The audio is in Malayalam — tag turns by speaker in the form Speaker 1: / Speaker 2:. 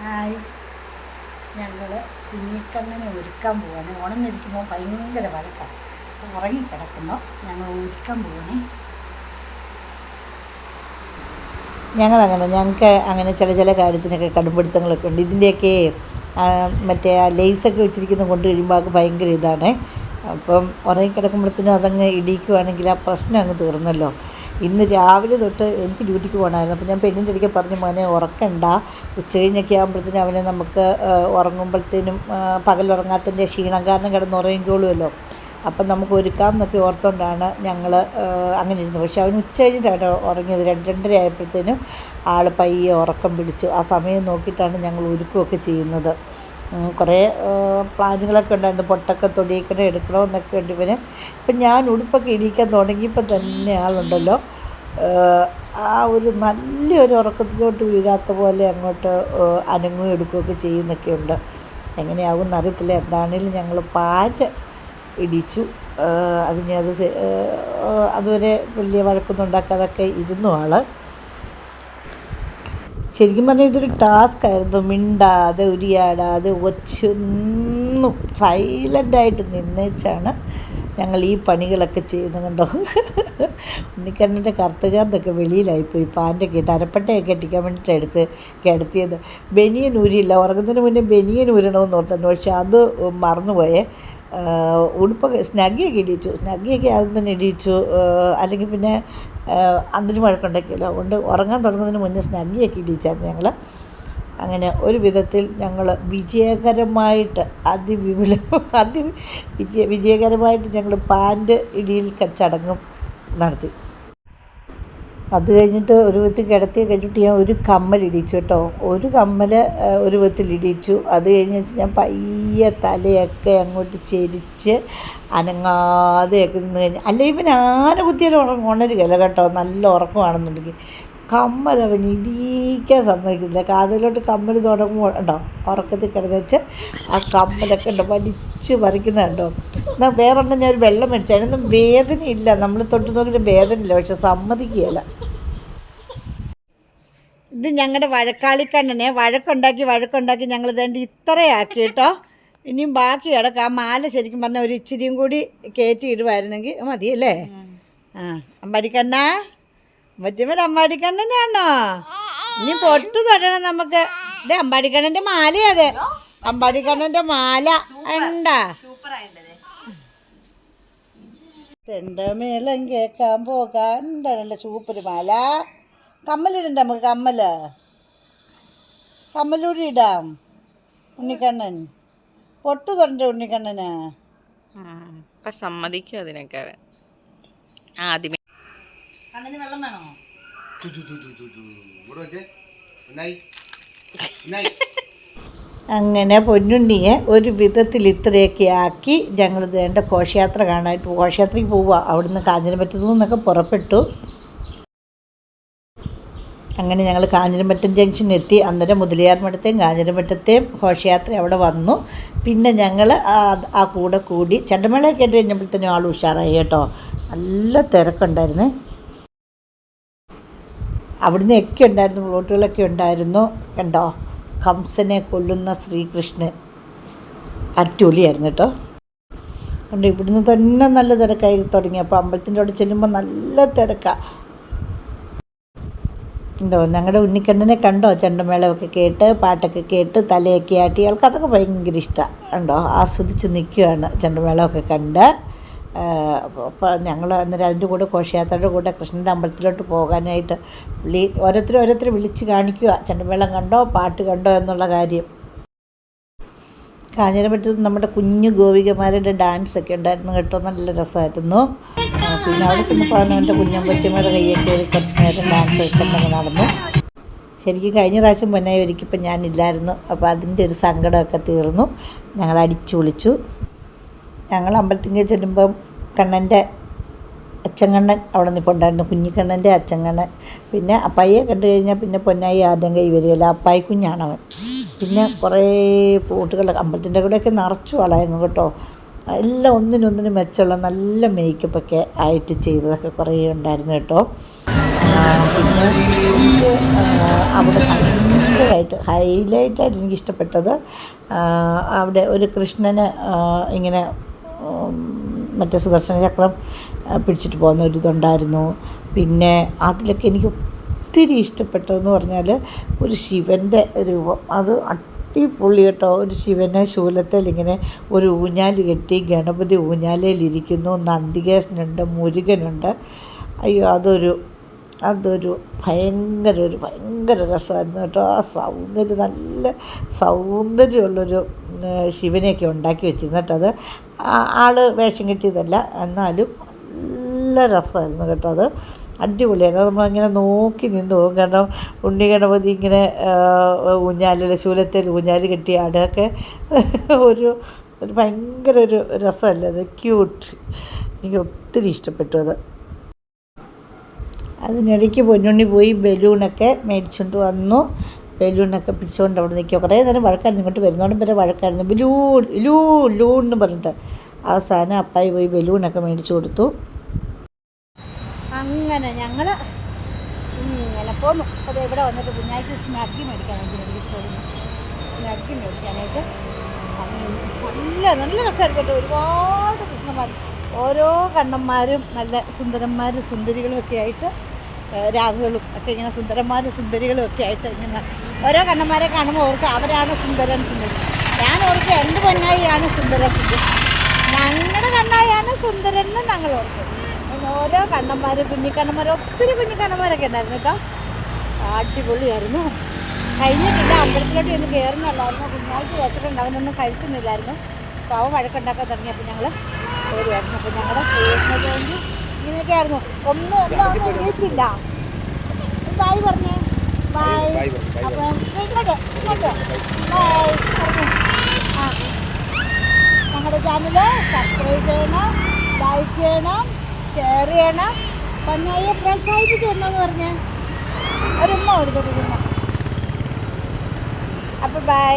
Speaker 1: ഹായ്. ഞങ്ങൾ കുഞ്ഞിക്കണ്ണനെ ഒരുക്കാൻ പോവാണ്. ഉണർന്നിരിക്കുമ്പോൾ ഭയങ്കര വഴക്കാണ് ഉറങ്ങിക്കിടക്കുന്നു. ഞങ്ങൾ ഒരുക്കാൻ പോവാണ്. ഞങ്ങളങ്ങനെ ഞങ്ങൾക്ക് അങ്ങനെ ചില ചില കാര്യത്തിനൊക്കെ കടുംപിടുത്തങ്ങളൊക്കെ ഉണ്ട്. ഇതിന്റെയൊക്കെ മറ്റേ ആ ലേസൊക്കെ വെച്ചിരിക്കുന്ന കൊണ്ട് കഴിയുമ്പോൾ ഭയങ്കര ഇതാണ്. അപ്പം ഉറങ്ങിക്കിടക്കുമ്പോഴത്തേനും അതങ്ങ് ഇടിക്കുവാണെങ്കിൽ ആ പ്രശ്നം അങ്ങ് തീർന്നല്ലോ. ഇന്ന് രാവിലെ തൊട്ട് എനിക്ക് ഡ്യൂട്ടിക്ക് പോകണമായിരുന്നു. അപ്പോൾ ഞാൻ പെണ്ണിന്റെ പറഞ്ഞു മോനെ ഉറക്കണ്ട. ഉച്ച കഴിഞ്ഞൊക്കെ ആകുമ്പോഴത്തേനും അവനെ നമുക്ക് ഉറങ്ങുമ്പോഴത്തേനും പകൽ ഉറങ്ങാത്തതിന്റെ ക്ഷീണം കാരണം കിടന്ന് ഉറങ്ങിക്കോളുമല്ലോ. അപ്പം നമുക്ക് ഒരുക്കാം എന്നൊക്കെ ഓർത്തുകൊണ്ടാണ് ഞങ്ങൾ അങ്ങനെ ഇരുന്നത്. പക്ഷേ അവൻ ഉച്ച കഴിഞ്ഞിട്ടാണ് ഉറങ്ങിയത്. രണ്ട് രണ്ടര ആയപ്പോഴത്തേനും ആൾ പയ്യെ ഉറക്കം പിടിച്ചു. ആ സമയം നോക്കിയിട്ടാണ് ഞങ്ങൾ ഒരുക്കമൊക്കെ ചെയ്യുന്നത്. കുറേ പ്ലാനുകളൊക്കെ ഉണ്ടായിരുന്നു. പൊട്ടൊക്കെ തൊടിയിക്കണം എടുക്കണോ എന്നൊക്കെ ഉണ്ട് ഇവന്. ഇപ്പം ഞാൻ ഉടുപ്പൊക്കെ ഇടിക്കാൻ തുടങ്ങിയപ്പോൾ തന്നെ ആളുണ്ടല്ലോ. ആ, ഒരു നല്ലൊരു ഉറക്കത്തിലോട്ട് വീഴാത്ത പോലെ അങ്ങോട്ട് അനങ്ങുകയും എടുക്കുകയൊക്കെ ചെയ്യുന്നൊക്കെ ഉണ്ട് എങ്ങനെയാവും എന്നറിയത്തില്ല. എന്താണേലും ഞങ്ങൾ പാറ്റ് ഇടിച്ചു. അതിനെ അത് അതുവരെ വലിയ വഴക്കൊന്നും ഉണ്ടാക്കാതൊക്കെ ഇരുന്നു ആൾ. ശരിക്കും പറഞ്ഞാൽ ഇതൊരു ടാസ്ക് ആയിരുന്നു. മിണ്ടാതെ ഉരിയാടാതെ ഒച്ചൊന്നും സൈലന്റായിട്ട് നിന്നേച്ചാണ് ഞങ്ങൾ ഈ പണികളൊക്കെ ചെയ്യുന്നത് കണ്ടോ? ഉണ്ണിക്കണ്ണന്റെ കറുത്തചാറിന്റെയൊക്കെ വെളിയിലായിപ്പോയി. പാന്റൊക്കെ ഇട്ട് അരപ്പട്ടയൊക്കെ ഇട്ടിക്കാൻ വേണ്ടിയിട്ട് എടുത്ത് കിടത്തിയത്. ബനിയൻ ഊരിയില്ല. ഉറങ്ങുന്നതിന് മുന്നേ ബനിയൻ ഊരണമെന്ന് ഓർത്തുണ്ട് പക്ഷെ അത് മറന്നുപോയേ. ഉടുപ്പൊക്കെ സ്നഗിയൊക്കെ ഇടിച്ചു സ്നഗിയൊക്കെ ആദ്യം തന്നെ ഇടിച്ചു അല്ലെങ്കിൽ പിന്നെ അതിന് വഴക്കുണ്ടാക്കിയല്ലോ. അതുകൊണ്ട് ഉറങ്ങാൻ തുടങ്ങുന്നതിന് മുന്നേ സ്നഗിയൊക്കെ ഇടിച്ചായിരുന്നു ഞങ്ങൾ അങ്ങനെ ഒരു വിധത്തിൽ ഞങ്ങൾ വിജയകരമായിട്ട് അതിവിപുല അതി വിജയ വിജയകരമായിട്ട് ഞങ്ങൾ പാന്റ് ഇടിയിൽ ചടങ്ങും നടത്തി. അത് കഴിഞ്ഞിട്ട് ഒരു വിധത്തിൽ കിടത്തി കഴിഞ്ഞിട്ട് ഞാൻ ഒരു കമ്മൽ ഇടിച്ചു കേട്ടോ. ഒരു കമ്മൽ ഒരു വിധത്തിൽ ഇടിച്ചു. അത് കഴിഞ്ഞ് വെച്ച് ഞാൻ പയ്യെ തലയൊക്കെ അങ്ങോട്ട് ചെരിച്ച് അനങ്ങാതെയൊക്കെ നിന്ന് കഴിഞ്ഞ്. അല്ല ഇവൻ ആന കുത്തിയാലും ഉറങ്ങ ഉണരുകയല്ല കേട്ടോ. നല്ല ഉറക്കമാണെന്നുണ്ടെങ്കിൽ കമ്മൽ അവൻ ഇടിക്കാൻ സമ്മതിക്കുന്നില്ല. കാതിലോട്ട് കമ്മൽ തുടങ്ങുമ്പോൾ ഉണ്ടോ? ഉറക്കത്തിൽ കിടന്ന് വെച്ച് ആ കമ്മലൊക്കെ ഉണ്ടോ? വലിച്ച് പറിക്കുന്നുണ്ടോ? എന്നാൽ വേറൊന്നും ഞാൻ ഒരു വെള്ളം മേടിച്ചു അതിനൊന്നും വേദനയില്ല. നമ്മൾ തൊട്ട് നോക്കിയിട്ട് വേദനയില്ല. പക്ഷെ സമ്മതിക്കുകയില്ല. ഇത് ഞങ്ങളുടെ വഴക്കാളിക്കണ്ണനെ. വഴക്കുണ്ടാക്കി വഴക്കുണ്ടാക്കി ഞങ്ങൾ ഇതേണ്ട ഇത്രയാക്കി കേട്ടോ. ഇനിയും ബാക്കി കിടക്കുക ആ മാല ശരിക്കും പറഞ്ഞാൽ ഒരു ഇച്ചിരിയും കൂടി കയറ്റി ഇടുമായിരുന്നെങ്കിൽ മതിയല്ലേ? ആ അമ്പാടിക്കണ്ണ. പറ്റുമ്പോൾ അമ്പാടിക്കണ്ണനാണോ ഇനി പൊട്ടു തൊടണം നമുക്ക്. ഇത് അമ്പാടിക്കണ്ണന്റെ മാലയാ അമ്പാടിക്കണ്ണന്റെ മാല. ഉണ്ടാ തെണ്ടമേളം കേൾക്കാൻ പോകാൻ നല്ല സൂപ്പർ മാല. കമ്മലിടണ്ട നമുക്ക് കമ്മൽ. കമ്മലൂടി ഇടാം. ഉണ്ണിക്കണ്ണൻ. പൊട്ടു തൊടണ്ട ഉണ്ണിക്കണ്ണന്.
Speaker 2: ഇപ്പൊ സമ്മതിക്കും അതിനൊക്കെ. ആദ്യമേ.
Speaker 1: കണ്ണന് വെള്ളം വേണോ? അങ്ങനെ പൊന്നുണ്ണിയെ ഒരു വിധത്തിൽ ഇത്രയൊക്കെ ആക്കി ഞങ്ങൾ വേണ്ട ഘോഷയാത്ര കാണാനായിട്ട് ഘോഷയാത്രയ്ക്ക് പോവുക അവിടുന്ന് കാഞ്ഞിരമറ്റത്തു നിന്നൊക്കെ പുറപ്പെട്ടു. അങ്ങനെ ഞങ്ങൾ കാഞ്ഞിരമറ്റം ജംഗ്ഷൻ എത്തി. അന്നേരം മുതലിയാർമഠത്തെയും കാഞ്ഞിരമറ്റത്തെയും ഘോഷയാത്ര അവിടെ വന്നു. പിന്നെ ഞങ്ങൾ ആ കൂടെ കൂടി ചെണ്ടമേളയൊക്കെ കേട്ട് കഴിഞ്ഞപ്പോഴത്തേനും ആൾ ഉഷാറായി കേട്ടോ. നല്ല തിരക്കുണ്ടായിരുന്നേ. അവിടുന്ന് ഒക്കെ ഉണ്ടായിരുന്നു പ്ലോട്ടുകളൊക്കെ ഉണ്ടായിരുന്നു. കണ്ടോ? കംസനെ കൊല്ലുന്ന ശ്രീകൃഷ്ണൻ. അടിപൊളിയായിരുന്നു കേട്ടോ. അതുകൊണ്ട് ഇവിടുന്ന് തന്നെ നല്ല തിരക്കായി തുടങ്ങി. അപ്പോൾ അമ്പലത്തിന്റെ അവിടെ ചെല്ലുമ്പോൾ നല്ല തിരക്കാണ് ഉണ്ടോ ഞങ്ങളുടെ ഉണ്ണിക്കണ്ണനെ കണ്ടോ? ചെണ്ടമേളമൊക്കെ കേട്ട് പാട്ടൊക്കെ കേട്ട് തലയൊക്കെ ആട്ടി. ആൾക്ക് അതൊക്കെ ഭയങ്കര ഇഷ്ടമാണ് ഉണ്ടോ ആസ്വദിച്ച് നിൽക്കുകയാണ് ചെണ്ടമേളമൊക്കെ കണ്ട്. അപ്പോൾ ഞങ്ങൾ അന്നേരം അതിന്റെ കൂടെ ഘോഷയാത്രയുടെ കൂടെ കൃഷ്ണന്റെ അമ്പലത്തിലോട്ട് പോകാനായിട്ട് വിളി ഓരോരുത്തർ ഓരോരുത്തർ വിളിച്ച് കാണിക്കുക ചെണ്ടമേളം കണ്ടോ പാട്ട് കണ്ടോ എന്നുള്ള കാര്യം. കാഞ്ഞിരപ്പറ്റത്ത് നമ്മുടെ കുഞ്ഞു ഗോപികമാരുടെ ഡാൻസ് ഒക്കെ ഉണ്ടായിരുന്നു കേട്ടോ. നല്ല രസമായിരുന്നു. പിന്നെ അവിടെ ചെന്നപ്പോൾ അവനവന്റെ കുഞ്ഞമ്പറ്റമ്മയുടെ കയ്യൊക്കെ കുറച്ച് നേരം ഡാൻസ് ഒക്കെ നടന്നു. ശരിക്കും കഴിഞ്ഞ പ്രാവശ്യം പൊന്നായി ഒരുക്കിയപ്പോൾ ഞാനില്ലായിരുന്നു. അപ്പോൾ അതിന്റെ ഒരു സങ്കടമൊക്കെ തീർന്നു. ഞങ്ങൾ അടിച്ചു വിളിച്ചു ഞങ്ങൾ അമ്പലത്തിങ്കിൽ ചെല്ലുമ്പം കണ്ണന്റെ അച്ചങ്കണ്ണൻ അവിടെ നിൽപ്പുണ്ടായിരുന്നു കുഞ്ഞിക്കണ്ണന്റെ അച്ചങ്കണ്ണൻ പിന്നെ അപ്പായിയെ കണ്ടു കഴിഞ്ഞാൽ പിന്നെ പൊന്നായി ആദ്യം കൈ വരികയില്ല. അപ്പായി കുഞ്ഞാണവൻ. പിന്നെ കുറേ പൂട്ടുകൾ അമ്പലത്തിന്റെ കൂടെയൊക്കെ നിറച്ചു ആളായിരുന്നു കേട്ടോ. എല്ലാം ഒന്നിനൊന്നിനും മെച്ചമുള്ള നല്ല മേക്കപ്പൊക്കെ ആയിട്ട് ചെയ്തതൊക്കെ കുറേ ഉണ്ടായിരുന്നു കേട്ടോ. പിന്നെ അവിടെ ഭയങ്കരമായിട്ട് ഹൈലൈറ്റായിട്ട് എനിക്ക് ഇഷ്ടപ്പെട്ടത് അവിടെ ഒരു കൃഷ്ണന് ഇങ്ങനെ മറ്റേ സുദർശന ചക്രം പിടിച്ചിട്ട് പോകുന്ന ഒരു ഇതുണ്ടായിരുന്നു. പിന്നെ അതിലൊക്കെ എനിക്ക് ഒത്തിരി ഇഷ്ടപ്പെട്ടതെന്ന് പറഞ്ഞാൽ ഒരു ശിവന്റെ രൂപം. അത് അടിപൊളി കേട്ടോ. ഒരു ശിവനെ ശൂലത്തിൽ ഇങ്ങനെ ഒരു ഊഞ്ഞാൽ കെട്ടി ഗണപതി ഊഞ്ഞാലയിലിരിക്കുന്നു നന്ദികേശനുണ്ട് മുരുകനുണ്ട്. അയ്യോ അതൊരു അതൊരു ഭയങ്കര ഒരു ഭയങ്കര രസമായിരുന്നു കേട്ടോ. ആ സൗന്ദര്യം നല്ല സൗന്ദര്യമുള്ളൊരു ശിവനെയൊക്കെ ഉണ്ടാക്കി വെച്ചിരുന്നു കേട്ടോ അത്. ആ- ആൾ വേഷം കിട്ടിയതല്ല. എന്നാലും നല്ല രസമായിരുന്നു കേട്ടോ അത്. അടിപൊളിയായിരുന്നു. നമ്മളിങ്ങനെ നോക്കി നിന്ന് പോകും. കാരണം ഉണ്ണി ഗണപതി ഇങ്ങനെ ഊഞ്ഞാലിൽ ശൂലത്തിൽ ഊഞ്ഞാൽ കെട്ടി ആടൊക്കെ ഒരു ഒരു ഭയങ്കര ഒരു രസമല്ലേ അത്. ക്യൂട്ട്. എനിക്ക് ഒത്തിരി ഇഷ്ടപ്പെട്ടു അത്. അതിനിടയ്ക്ക് പൊന്നുണ്ണി പോയി ബലൂണൊക്കെ മേടിച്ചുകൊണ്ട് വന്നു. ബലൂണൊക്കെ പിടിച്ചുകൊണ്ട് അവിടെ നിൽക്കുക. കുറേ നേരം വഴക്കായിരുന്നു. ഇങ്ങോട്ട് വരുന്നോണ്ടും വരെ വഴക്കായിരുന്നു. ബലൂൺ ലൂൺ ലൂൺ എന്ന് പറഞ്ഞിട്ട് അവസാനം അപ്പായി പോയി ബലൂണൊക്കെ മേടിച്ചു കൊടുത്തു.
Speaker 3: അങ്ങനെ ഞങ്ങൾ ഇങ്ങനെ പോന്നു. അത് ഇവിടെ വന്നിട്ട് കുഞ്ഞായിക്ക് സ്നാക്കി മേടിക്കാനായിട്ട് സ്നാക്കി മേടിക്കാനായിട്ട് നല്ല നല്ല രസമായിരുന്നു കേട്ടോ. ഒരുപാട് കൃഷ്ണന്മാർ ഓരോ കണ്ണന്മാരും നല്ല സുന്ദരന്മാരും സുന്ദരികളും ഒക്കെ ആയിട്ട് രാധകളും ഒക്കെ ഇങ്ങനെ സുന്ദരന്മാരും സുന്ദരികളും ഒക്കെ ആയിട്ട് ഇങ്ങനെ ഓരോ കണ്ണന്മാരെ കാണുമ്പോൾ ഓർക്കുക അവരാണ് സുന്ദരൻ സുന്ദരി. ഞാൻ ഓർക്കുക എന്റെ പൊന്നായിയാണ് സുന്ദര സുന്ദരി. ഞങ്ങളുടെ കണ്ണായാണ് സുന്ദരൻ എന്ന് ഞങ്ങൾ ഓർക്കും. ഓരോ കണ്ണന്മാർ കുഞ്ഞിക്കണ്ണന്മാർ ഒത്തിരി കുഞ്ഞിക്കണ്ണന്മാരൊക്കെ ഉണ്ടായിരുന്നു കേട്ടോ. അടിപൊളിയായിരുന്നു. കഴിഞ്ഞിട്ടില്ല അമ്പലത്തിലോട്ട് ഒന്ന് കയറുന്നുള്ളായിരുന്നു കുഞ്ഞായിട്ട് വെച്ചിട്ടുണ്ട് അവനൊന്നും കഴിച്ചൊന്നുമില്ലായിരുന്നു അപ്പോൾ അവ വഴക്കുണ്ടാക്കാൻ തുടങ്ങിയപ്പോൾ ഞങ്ങൾ കയറുമായിരുന്നു അപ്പോൾ ഞങ്ങളുടെ സ്റ്റേഷനൊക്കെ ഇങ്ങനെയൊക്കെ ആയിരുന്നു ഒന്നും ഒന്നും ഒന്നും ഉപയോഗിച്ചില്ല ബായ് പറഞ്ഞേ. അപ്പം ഇങ്ങോട്ട് ഇങ്ങോട്ട് ആ ഞങ്ങളുടെ ചാനൽ സബ്സ്ക്രൈബ് ചെയ്യണം ലൈക്ക് ചെയ്യണം ഷെയർ ചെയ്യണം പൊന്നായെ എന്ന് പറഞ്ഞ ഒരു ഉമ്മ ഉമ്മ അപ്പോൾ ബൈ